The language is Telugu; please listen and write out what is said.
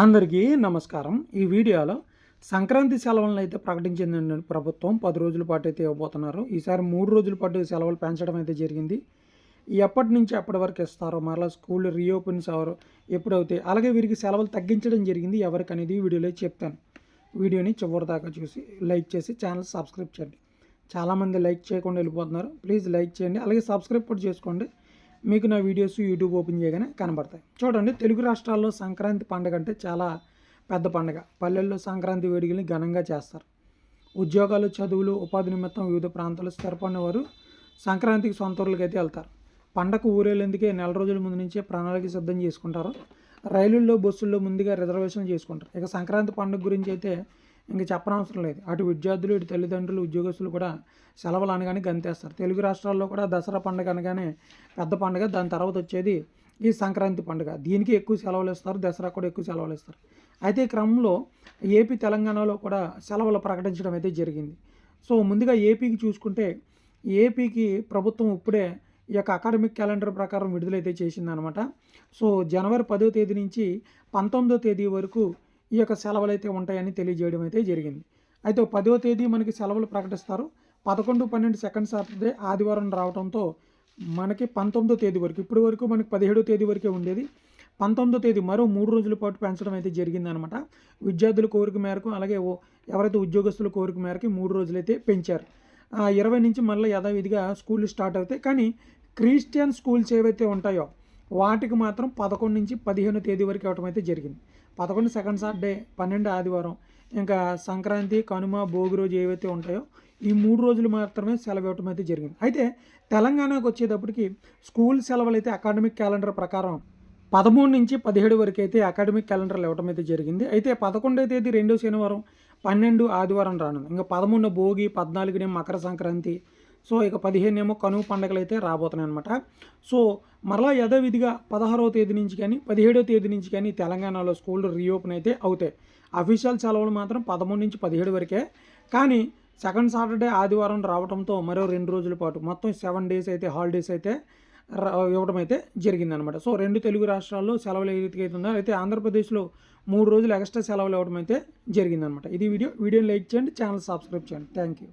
అందరికీ నమస్కారం. ఈ వీడియోలో సంక్రాంతి సెలవులను అయితే ప్రకటించిందండి ప్రభుత్వం. పది రోజుల పాటు అయితే ఇవ్వబోతున్నారు. ఈసారి మూడు రోజుల పాటు సెలవులు పెంచడం అయితే జరిగింది. ఎప్పటి నుంచి ఎప్పటి వరకు ఇస్తారో మరలా స్కూల్ రీఓపెన్స్ అవరు ఎప్పుడవుతాయి అలాగే వీరికి సెలవులు తగ్గించడం జరిగింది. ఎవరికి అనేది వీడియోలో చెప్తాను. వీడియోని చివరి దాకా చూసి లైక్ చేసి ఛానల్ సబ్స్క్రైబ్ చేయండి. చాలామంది లైక్ చేయకుండా వెళ్ళిపోతున్నారు. ప్లీజ్ లైక్ చేయండి. అలాగే సబ్స్క్రైబ్ కూడా చేసుకోండి. మీకు నా వీడియోస్ యూట్యూబ్ ఓపెన్ చేయగానే కనబడతాయి. చూడండి తెలుగు రాష్ట్రాల్లో సంక్రాంతి పండుగ అంటే చాలా పెద్ద పండుగ. పల్లెల్లో సంక్రాంతి వేడుకల్ని ఘనంగా చేస్తారు. ఉద్యోగాలు చదువులు ఉపాధి నిమిత్తం వివిధ ప్రాంతాల్లో స్థిరపడిన వారు సంక్రాంతికి సొంత ఊర్లకి అయితే వెళ్తారు. పండగ ఊరేళ్ళేందుకే నెల రోజుల ముందు నుంచే ప్రణాళిక సిద్ధం చేసుకుంటారు. రైలుల్లో బస్సుల్లో ముందుగా రిజర్వేషన్ చేసుకుంటారు. ఇక సంక్రాంతి పండుగ గురించి అయితే ఇంక చెప్పనవసరం లేదు. అటు విద్యార్థులు ఇటు తల్లిదండ్రులు ఉద్యోగస్తులు కూడా సెలవులు అనగానే గంతేస్తారు. తెలుగు రాష్ట్రాల్లో కూడా దసరా పండుగ అనగానే పెద్ద పండుగ. దాని తర్వాత వచ్చేది ఈ సంక్రాంతి పండుగ. దీనికి ఎక్కువ సెలవులు ఇస్తారు. దసరా కూడా ఎక్కువ సెలవులు ఇస్తారు. అయితే ఈ క్రమంలో ఏపీ తెలంగాణలో కూడా సెలవులు ప్రకటించడం అయితే జరిగింది. సో ముందుగా ఏపీకి చూసుకుంటే ఏపీకి ప్రభుత్వం ఇప్పుడే ఈ యొక్క అకాడమిక్ క్యాలెండర్ ప్రకారం విడుదలైతే చేసిందనమాట. సో జనవరి పదో తేదీ నుంచి పంతొమ్మిదో తేదీ వరకు ఈ యొక్క సెలవులు అయితే ఉంటాయని తెలియజేయడం అయితే జరిగింది. అయితే పదో తేదీ మనకి సెలవులు ప్రకటిస్తారు. పదకొండు పన్నెండు సెకండ్ సాటర్డే ఆదివారం రావడంతో మనకి పంతొమ్మిదో తేదీ వరకు ఇప్పటి వరకు మనకి పదిహేడో తేదీ వరకే ఉండేది. పంతొమ్మిదో తేదీ మరో మూడు రోజుల పాటు పెంచడం అయితే జరిగిందనమాట. విద్యార్థుల కోరిక మేరకు అలాగే ఎవరైతే ఉద్యోగస్తుల కోరిక మేరకు మూడు రోజులైతే పెంచారు. ఇరవై నుంచి మళ్ళీ యథావిధిగా స్కూల్ స్టార్ట్ అవుతాయి. కానీ క్రిస్టియన్ స్కూల్స్ ఏవైతే ఉంటాయో వాటికి మాత్రం పదకొండు నుంచి పదిహేను తేదీ వరకు ఇవ్వటం అయితే జరిగింది. పదకొండు సెకండ్ సాటర్డే పన్నెండు ఆదివారం ఇంకా సంక్రాంతి కనుమ భోగి రోజు ఏవైతే ఉంటాయో ఈ మూడు రోజులు మాత్రమే సెలవు ఇవ్వటం అయితే జరిగింది. అయితే తెలంగాణకు వచ్చేటప్పటికి స్కూల్ సెలవులు అయితే అకాడమిక్ క్యాలెండర్ ప్రకారం పదమూడు నుంచి పదిహేడు వరకు అయితే అకాడమిక్ క్యాలెండర్లు ఇవ్వడం అయితే జరిగింది. అయితే పదకొండో తేదీ రెండో శనివారం పన్నెండు ఆదివారం రానుంది. ఇంకా పదమూడు భోగి పద్నాలుగునే మకర సంక్రాంతి సో ఇక పదిహేను ఏమో కనుమ పండుగలు అయితే రాబోతున్నాయి అనమాట సో మరలా యథావిధిగా పదహారవ తేదీ నుంచి కానీ పదిహేడవ తేదీ నుంచి కానీ తెలంగాణలో స్కూళ్ళు రీఓపెన్ అయితే అవుతాయి. అఫీషియల్ సెలవులు మాత్రం పదమూడు నుంచి పదిహేడు వరకే. కానీ సెకండ్ సాటర్డే ఆదివారం రావడంతో మరో రెండు రోజుల పాటు మొత్తం సెవెన్ డేస్ అయితే హాలిడేస్ అయితే ఇవ్వడం అయితే జరిగిందనమాట సో రెండు తెలుగు రాష్ట్రాల్లో సెలవులు ఏదైతే అవుతుందో అయితే ఆంధ్రప్రదేశ్లో మూడు రోజులు ఎక్స్ట్రా సెలవులు ఇవ్వడం అయితే జరిగిందనమాట ఇది వీడియో. వీడియోని లైక్ చేయండి ఛానల్ సబ్స్క్రైబ్ చేయండి. Thank you.